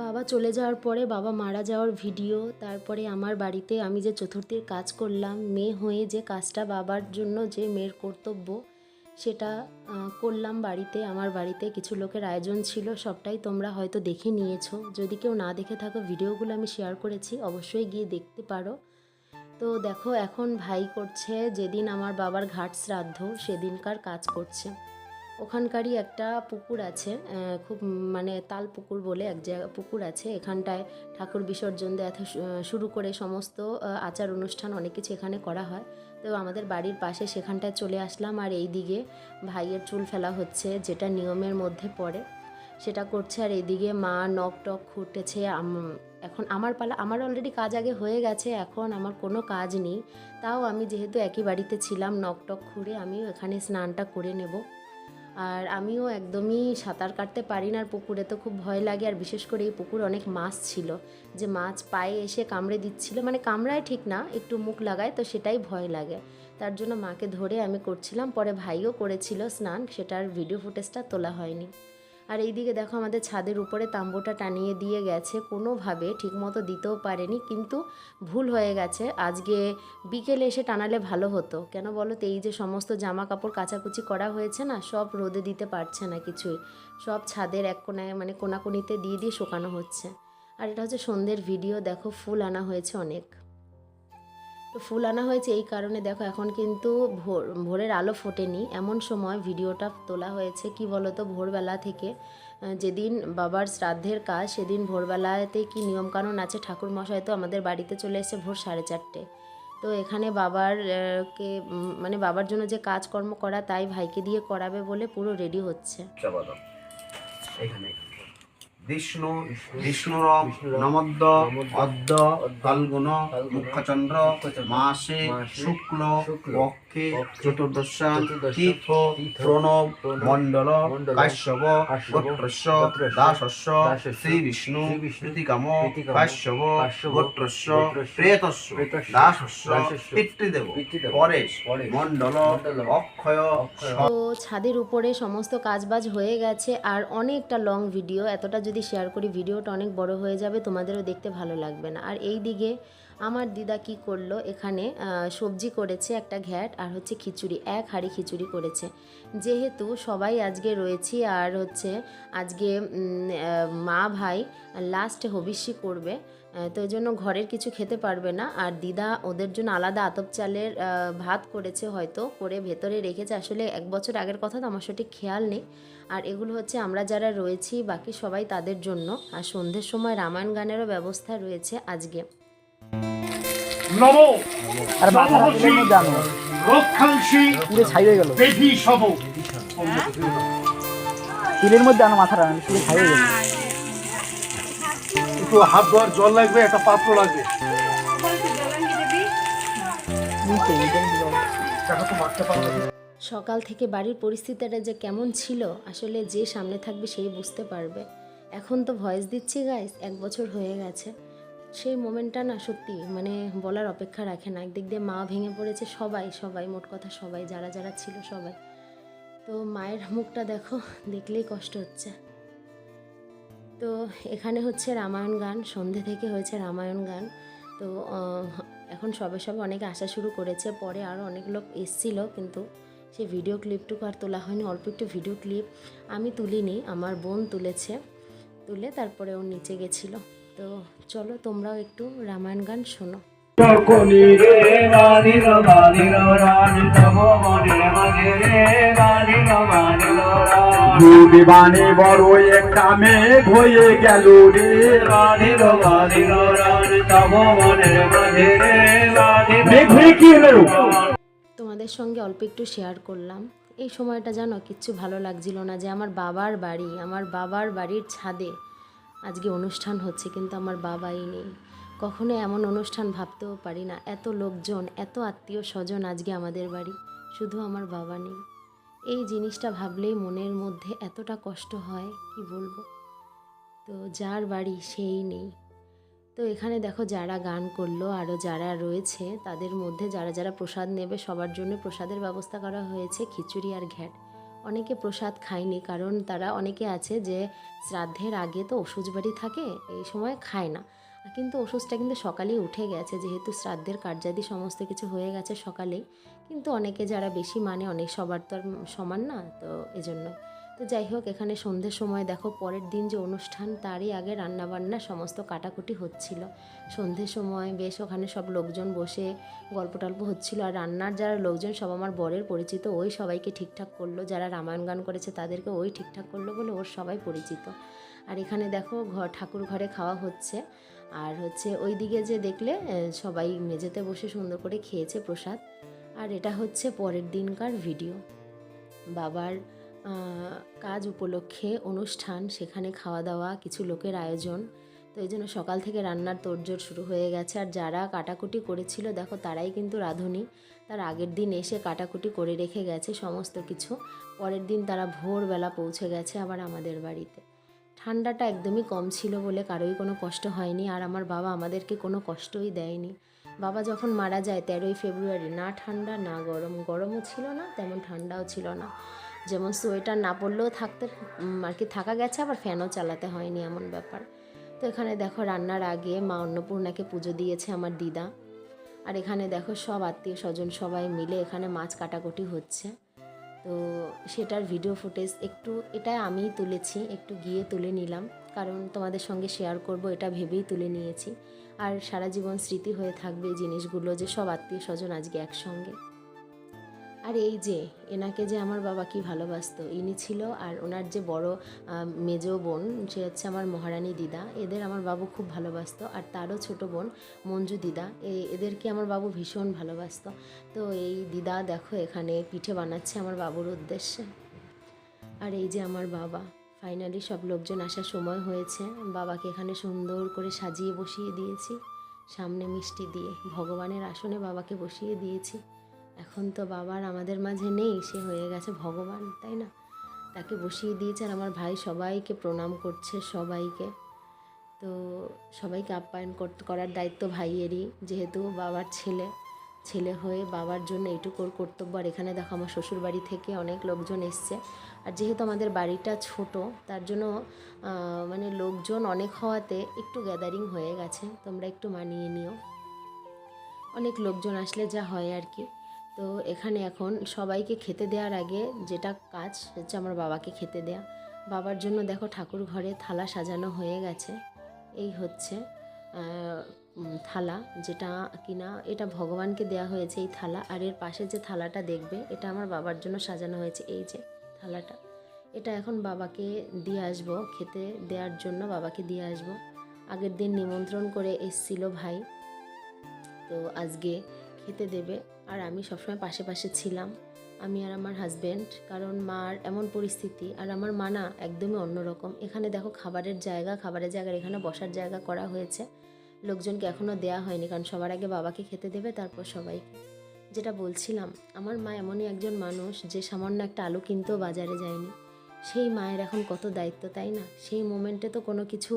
বাবা চলে যাওয়ার পরে বাবা মারা যাওয়ার ভিডিও, তারপরে আমার বাড়িতে আমি যে চতুর্থীর কাজ করলাম, মেয়ে হয়ে যে কাজটা বাবার জন্য যে মেয়ের কর্তব্য, সেটা করলাম বাড়িতে। আমার বাড়িতে কিছু লোকের আয়োজন ছিল, সবটাই তোমরা হয়তো দেখে নিয়েছো। যদি কেউ না দেখে থাকো, ভিডিওগুলো আমি শেয়ার করেছি, অবশ্যই গিয়ে দেখতে পারো। তো দেখো, এখন ভাই করছে, যেদিন আমার বাবার ঘাট শ্রাদ্ধ, সেদিনকার কাজ করছে। ওখানকারই একটা পুকুর আছে খুব মানে তাল পুকুর বলে এক জায়গা পুকুর আছে। এখানটায় ঠাকুর বিসর্জন দেওয়া শুরু করে সমস্ত আচার অনুষ্ঠান অনেক কিছু এখানে করা হয়। তো আমাদের বাড়ির পাশে সেখানটায় চলে আসলাম আর এই দিকে ভাইয়ের চুল ফেলা হচ্ছে, যেটা নিয়মের মধ্যে পড়ে। সেটা করছে আর এইদিকে মা নখ টক খুঁটেছে এখন আমার পালা, আমার অলরেডি কাজ আগে হয়ে গেছে, এখন আমার কোনো কাজ নেই। তাও আমি যেহেতু একই বাড়িতে ছিলাম, নখ টক খুঁড়ে আমিও এখানে স্নানটা করে নেব। আর আমিও একদমই সাঁতার কাটতে পারি না, আর পুকুরে তো খুব ভয় লাগে, আর বিশেষ করে এই পুকুর অনেক মাছ ছিল। যে মাছ পায়ে এসে কামড়ে দিচ্ছিল মানে কামড়ায় ঠিক না, একটু মুখ লাগায়, তো সেটাই ভয় লাগে। তার জন্য মাকে ধরে আমি করছিলাম, পরে ভাইও করেছিল স্নান, সেটার ভিডিও ফুটেজটা তোলা হয়নি। আর এইদিকে দেখো আমাদের ছাদের উপরে তাম্বুটা টানিয়ে দিয়ে গেছে। কোনোভাবে ঠিকমতো দিতেও পারেনি, কিন্তু ভুল হয়ে গেছে। আজকে বিকেলে এসে টানালে ভালো হতো। কেন বলো তো, এই যে সমস্ত জামা কাপড় কাচাকুচি করা হয়েছে না, সব রোদে দিতে পারছে না কিছুই। সব ছাদের এক কোনায় মানে কোনাকুনিতে দিয়ে দিয়ে শুকানো হচ্ছে। আর এটা হচ্ছে সন্ধ্যের ভিডিও, দেখো ফুল আনা হয়েছে অনেক। তো ফুল আনা হয়েছে এই কারণে দেখো এখন কিন্তু ভোর, ভোরের আলো ফোটেনি। এমন সময় ভিডিওটা তোলা হয়েছে, কি বলতো, ভোরবেলা থেকে। যেদিন বাবার শ্রাদ্ধের কাজ, সেদিন ভোরবেলাতে কি নিয়মকানুন আছে? ঠাকুর মশাই তো আমাদের বাড়িতে চলে এসেছে ভোর সাড়ে চারটে। তো এখানে বাবার কে মানে বাবার জন্য যে কাজকর্ম করা, তাই ভাইকে দিয়ে করাবে বলে পুরো রেডি হচ্ছে। চাপাদা এখানে। বিষ্ণু বিষ্ণুরম নমদ্দ অদ্য ফাল্গুন মুখ্যচন্দ্র মাসে শুক্ল পক্ষে চতুর্দশান তীর্থ প্রণব মণ্ডল কাশ্যপ গোত্রস্য দাসস্য শ্রী বিষ্ণু কৃতিকাম কাশ্যপ গোত্রস্য প্রেতস্য দাসস্য পিতৃদেব পরেশ মণ্ডল অক্ষয় ছাদের উপরে সমস্ত কাজবাজ হয়ে গেছে আর অনেকটা লং ভিডিও এতটা যদি শেয়ার করি, ভিডিওটা অনেক বড় হয়ে যাবে, তোমাদেরও দেখতে ভালো লাগবে না। আর এই দিকে আমার দিদা কি করল, এখানে সবজি করেছে একটা ঘ্যাট আর হচ্ছে খিচুড়ি, এক হাঁড়ি খিচুড়ি করেছে। যেহেতু সবাই আজকে রয়েছি আর হচ্ছে আজকে মা ভাই লাস্ট হবিষ্যি করবে তো এই জন্য ঘরের কিছু খেতে পারবে না। আর দিদা ওদের জন্য আলাদা আতপ চালের ভাত করেছে হয়তো করে ভেতরে রেখেছে। আসলে এক বছর আগের কথা তো আমার সঠিক খেয়াল নেই। আর এগুলো হচ্ছে আমরা যারা রয়েছি বাকি সবাই তাদের জন্য। আর সন্ধ্যের সময় রামায়ণ গানেরও ব্যবস্থা রয়েছে আজকে। আর মাথা হয়ে তিলের মধ্যে আনো ছাই হয়ে গেল। একটু হাত ধোয়ার জল লাগবে, একটা পাত্র লাগবে। সকাল থেকে বাড়ির পরিস্থিতিটা যে কেমন ছিল, আসলে যে সামনে থাকবে সেই বুঝতে পারবে। এখন তো ভয়েস দিচ্ছি গাইস এক বছর হয়ে গেছে। সেই মোমেন্টটা না সত্যি মানে বলার অপেক্ষা রাখে না। একদিক দিয়ে মা ভেঙে পড়েছে সবাই সবাই, মোট কথা সবাই, যারা যারা ছিল সবাই। তো মায়ের মুখটা দেখো, দেখলেই কষ্ট হচ্ছে। তো এখানে হচ্ছে রামায়ণ গান, সন্ধে থেকে হয়েছে রামায়ণ গান। তো এখন সবে সবে অনেকে আসা শুরু করেছে, পরে আরও অনেক লোক এসছিল, কিন্তু সেই ভিডিও ক্লিপটুকু আর তোলা হয়নি, অল্প একটু ভিডিও ক্লিপ আমি তুলিনি, আমার বোন তুলেছে, তুলে তারপরে ও নিচে গেছিল। তো চলো তোমরাও একটু রামায়ণ গান শোনো। যখনি রে রানি র রানি র রানি তব মনে রে রানি র রানি র রানি। বিমানে বড় একটা মেঘ হয়ে গেল রে। রানি র রানি র রানি তব মনে মনে রে রানি মেঘ হয়ে কি হলো তোমাদের সঙ্গে অল্প একটু শেয়ার করলাম। এই সময়টা জানো কিচ্ছু ভালো লাগছিল না যে আমার বাবার বাড়ি আমার বাবার বাড়ির ছাদে আজকে অনুষ্ঠান হচ্ছে কিন্তু আমার বাবাই নেই। কখনো এমন অনুষ্ঠান ভাবতেও পারি না। এত লোকজন, এত আত্মীয় স্বজন আজকে আমাদের বাড়ি। শুধু আমার বাবা নেই। এই জিনিসটা ভাবলেই মনের মধ্যে এতটা কষ্ট হয়, কি বলব? তো যার বাড়ি সেই নেই। তো এখানে দেখো যারা গান করল আরও যারা রয়েছে, তাদের মধ্যে যারা যারা প্রসাদ নেবে, সবার জন্য প্রসাদের ব্যবস্থা করা হয়েছে, খিচুড়ি আর ঘ্যাট। অনেকে প্রসাদ খায়নি, কারণ তারা অনেকে আছে যে শ্রাদ্ধের আগে তো ওষুধ বাড়ি থাকে, এই সময় খায় না। কিন্তু ওষুধটা কিন্তু সকালেই উঠে গেছে, যেহেতু শ্রাদ্ধের কার্যাদি সমস্ত কিছু হয়ে গেছে সকালেই। কিন্তু অনেকে যারা বেশি মানে অনেক সবার তো আর সমান না, তো এজন্য। তো যাই হোক, এখানে সন্ধ্যের সময় দেখো, পরের দিন যে অনুষ্ঠান, তারই আগে রান্নাবান্না সমস্ত কাটাকুটি হচ্ছিল। সন্ধ্যের সময় বেশ ওখানে সব লোকজন বসে গল্প টল্প হচ্ছিল, আর রান্নার যারা লোকজন, সব আমার বরের পরিচিত, ওই সবাইকে ঠিকঠাক করল। যারা রামায়ণ গান করেছে, তাদেরকে ওই ঠিকঠাক করল বলে ওর সবাই পরিচিত। আর এখানে দেখো ঘর ঠাকুর ঘরে খাওয়া হচ্ছে। আর হচ্ছে ওই দিকে যে দেখলে সবাই মেঝেতে বসে সুন্দর করে খেয়েছে প্রসাদ। আর এটা হচ্ছে পরের দিনকার ভিডিও। বাবার কাজ উপলক্ষে অনুষ্ঠান, সেখানে খাওয়া দাওয়া কিছু লোকের আয়োজন। তো এই জন্য সকাল থেকে রান্নার তোড়জোড় শুরু হয়ে গেছে। আর যারা কাটাকুটি করেছিল, দেখো তারাই কিন্তু রাঁধুনি। তার আগের দিন এসে কাটাকুটি করে রেখে গেছে সমস্ত কিছু। পরের দিন তারা ভোরবেলা পৌঁছে গেছে আবার আমাদের বাড়িতে। ঠান্ডাটা একদমই কম ছিল বলে কারোই কোনো কষ্ট হয়নি আর আমার বাবা আমাদেরকে কোনো কষ্টই দেয়নি। বাবা যখন মারা যায় তেরোই ফেব্রুয়ারি, না ঠান্ডা, না গরম। গরমও ছিল না, তেমন ঠান্ডাও ছিল না। যেমন সোয়েটার না পরলেও থাকতে আর কি থাকা গেছে, আবার ফ্যানও চালাতে হয়নি এমন ব্যাপার। তো এখানে দেখো রান্নার আগে মা অন্নপূর্ণাকে পুজো দিয়েছে আমার দিদা। আর এখানে দেখো সব আত্মীয় স্বজন সবাই মিলে এখানে মাছ কাটাকুটি হচ্ছে। তো সেটার ভিডিও ফুটেজ একটু এটা আমি তুলেছি, একটু গিয়ে তুলে নিলাম। কারণ তোমাদের সঙ্গে শেয়ার করব, এটা ভেবেই তুলে নিয়েছি। আর সারা জীবন স্মৃতি হয়ে থাকবে জিনিসগুলো যে সব আত্মীয় স্বজন আজকে একসঙ্গে। আর এই যে, এনাকে যে আমার বাবা কি ভালোবাসতো, ইনি ছিল আর ওনার যে বড় মেজো বোন, সে হচ্ছে আমার মহারানী দিদা, এদের আমার বাবু খুব ভালোবাসতো। আর তারও ছোট বোন মঞ্জু দিদা এদেরকে আমার বাবু ভীষণ ভালোবাসতো। তো এই দিদা দেখো এখানে পিঠে বানাচ্ছে আমার বাবুর উদ্দেশ্যে। আর এই যে আমার বাবা ফাইনালি সব লোকজন আসার সময় হয়েছে। বাবাকে এখানে সুন্দর করে সাজিয়ে বসিয়ে দিয়েছি। সামনে মিষ্টি দিয়ে, ভগবানের আসনে বাবাকে বসিয়ে দিয়েছি। এখন তো বাবার আমাদের মাঝে নেই, সে হয়ে গেছে ভগবান, তাই না? তাকে বসিয়ে দিয়েছে আর আমার ভাই সবাইকে প্রণাম করছে, সবাইকে। তো সবাইকে আপ্যায়ন করার দায়িত্ব ভাইয়েরই, যেহেতু বাবার ছেলে। ছেলে হয়ে বাবার জন্য এইটুকু ওর কর্তব্য। আর এখানে দেখো আমার শ্বশুর বাড়ি থেকে অনেক লোকজন এসছে। আর যেহেতু আমাদের বাড়িটা ছোট, তার জন্য মানে লোকজন অনেক হওয়াতে একটু গ্যাদারিং হয়ে গেছে। তোমরা একটু মানিয়ে নিও। অনেক লোকজন আসলে যা হয় আর কি। তো এখানে এখন সবাইকে খেতে দেওয়ার আগে যেটা কাজ হচ্ছে আমার বাবাকে খেতে দেয়া। বাবার জন্য দেখো ঠাকুর ঘরে থালা সাজানো হয়ে গেছে। এই হচ্ছে থালা যেটা কিনা, এটা ভগবানকে দেয়া হয়েছে এই থালা। আর এর পাশে যে থালাটা দেখবে, এটা আমার বাবার জন্য সাজানো হয়েছে। এই যে থালাটা, এটা এখন বাবাকে দিয়ে আসব। খেতে দেওয়ার জন্য বাবাকে দিয়ে আসব। আগের দিন নিমন্ত্রণ করে এসছিল ভাই। তো আজকে খেতে দেবে। আর আমি সবসময় পাশে পাশে ছিলাম। আমি আর আমার হাজব্যান্ড কারণ মার এমন পরিস্থিতি আর আমার মানা একদমই অন্যরকম। এখানে দেখো খাবারের জায়গা, খাবারের জায়গার এখানে বসার জায়গা করা হয়েছে। লোকজনকে এখনও দেয়া হয়নি, কারণ সবার আগে বাবাকে খেতে দেবে, তারপর সবাই যেটা বলছিলাম, আমার মা এমনই একজন মানুষ যে সামান্য একটা আলু কিনতেও বাজারে যায়নি। সেই মায়ের এখন কত দায়িত্ব, তাই না? সেই মোমেন্টে তো কোনো কিছু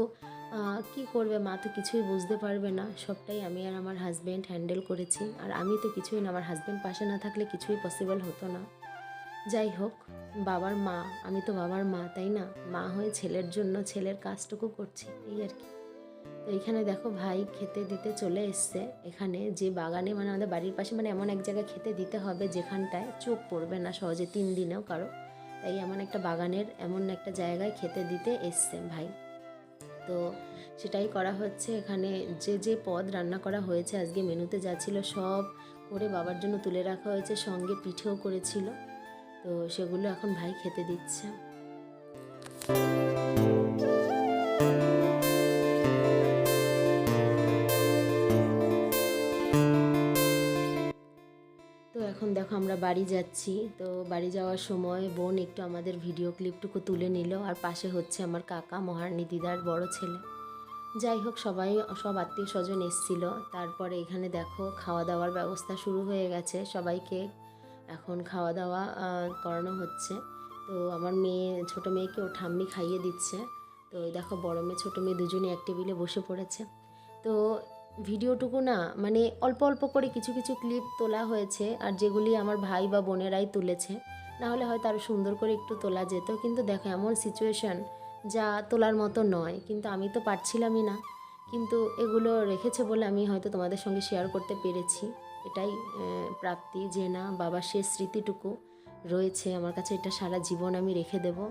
কি করবে মা তো কিছুই বুঝতে পারবে না। সবটাই আমি আর আমার হাজব্যান্ড হ্যান্ডেল করেছি। আর আমি তো কিছুই না, আমার হাজব্যান্ড পাশে না থাকলে কিছুই পসিবল হতো না। যাই হোক, বাবার মা, আমি তো বাবার মা, তাই না? মা হয়ে ছেলের জন্য ছেলের কাজটুকু করছি, এই আর কি। তো এখানে দেখো ভাই খেতে দিতে চলে এসছে। এখানে যে বাগানে মানে আমাদের বাড়ির পাশে মানে এমন এক জায়গায় খেতে দিতে হবে যেখানটায় চোখ পড়বে না সহজে তিন দিনেও কারও। তাই এমন একটা বাগানের এমন একটা জায়গায় খেতে দিতে এসছে ভাই। তো সেটাই করা হচ্ছে। এখানে যে যে পদ রান্না করা হয়েছে, আজকে মেনুতে যা ছিল সব করে বাবার জন্য তুলে রাখা হয়েছে, সঙ্গে পিঠেও করেছিল। তো সেগুলো এখন ভাই খেতে দিচ্ছে। দেখো আমরা বাড়ি যাচ্ছি। তো বাড়ি যাওয়ার সময় বোন একটু আমাদের ভিডিও ক্লিপটুকু তুলে নিল। আর পাশে হচ্ছে আমার কাকা, মহারানী দিদার বড় ছেলে। যাই হোক, সবাই, সব আত্মীয় স্বজন এসছিল। তারপরে এখানে দেখো খাওয়া দাওয়ার ব্যবস্থা শুরু হয়ে গেছে সবাইকে। এখন খাওয়া দাওয়া করানো হচ্ছে। তো আমার মেয়ে, ছোট মেয়েকে ও ঠাম্মি খাইয়ে দিচ্ছে। তো দেখো, বড় মেয়ে, ছোটো মেয়ে দুজনে এক টেবিলে বসে পড়েছে। তো ভিডিওটুকু না মানে অল্প অল্প করে কিছু কিছু ক্লিপ তোলা হয়েছে আর যেগুলি আমার ভাই বা বোনেরাই তুলেছে। না হলে হয়তো আরও সুন্দর করে একটু তোলা যেত। কিন্তু দেখো, এমন সিচুয়েশান যা তোলার মতো নয়। কিন্তু আমি তো পারছিলামই না। কিন্তু এগুলো রেখেছে বলে আমি হয়তো তোমাদের সঙ্গে শেয়ার করতে পেরেছি। এটাই প্রাপ্তি, যে না, বাবার শেষ স্মৃতিটুকু রয়েছে। আমার কাছে এটা সারা জীবন আমি রেখে দেব।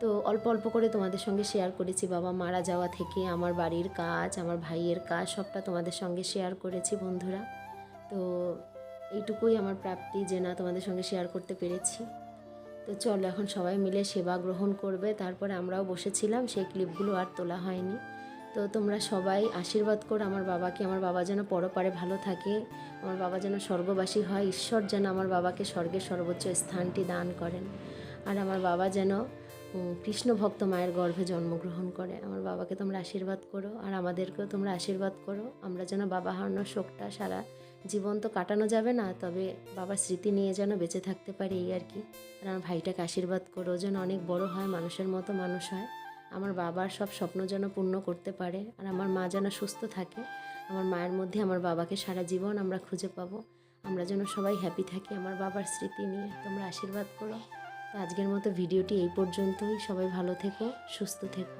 তো অল্প অল্প করে তোমাদের সঙ্গে শেয়ার করেছি। বাবা মারা যাওয়া থেকে আমার বাড়ির কাজ, আমার ভাইয়ের কাজ সবটা তোমাদের সঙ্গে শেয়ার করেছি বন্ধুরা। তো এইটুকুই আমার প্রাপ্তি যে না তোমাদের সঙ্গে শেয়ার করতে পেরেছি। তো চলো এখন সবাই মিলে সেবা গ্রহণ করবে। তারপরে আমরাও বসেছিলাম, সেই ক্লিপগুলো আর তোলা হয়নি। তো তোমরা সবাই আশীর্বাদ করো আমার বাবাকে। আমার বাবা যেন পরপারে ভালো থাকে, আমার বাবা যেন স্বর্গবাসী হয়। ঈশ্বর যেন আমার বাবাকে স্বর্গের সর্বোচ্চ স্থানটি দান করেন। আর আমার বাবা যেন উম, কৃষ্ণ ভক্ত মায়ের গর্ভে জন্মগ্রহণ করে। আমার বাবাকে তোমরা আশীর্বাদ করো আর আমাদেরকেও তোমরা আশীর্বাদ করো। আমরা যেন বাবা হারানোর শোকটা সারা জীবন তো কাটানো যাবে না তবে বাবার স্মৃতি নিয়ে যেন বেঁচে থাকতে পারি এই আর কি। আর আমার ভাইটাকে আশীর্বাদ করো যেন অনেক বড় হয় মানুষের মতো মানুষ হয়। আমার বাবার সব স্বপ্ন যেন পূর্ণ করতে পারে আর আমার মা যেন সুস্থ থাকে। আমার মায়ের মধ্যে আমার বাবাকে সারা জীবন আমরা খুঁজে পাবো। আমরা যেন সবাই হ্যাপি থাকি। আমার বাবার স্মৃতি নিয়ে তোমরা আশীর্বাদ করো। আজকের মতো ভিডিওটি এই পর্যন্তই। সবাই ভালো থেকো সুস্থ থেকো।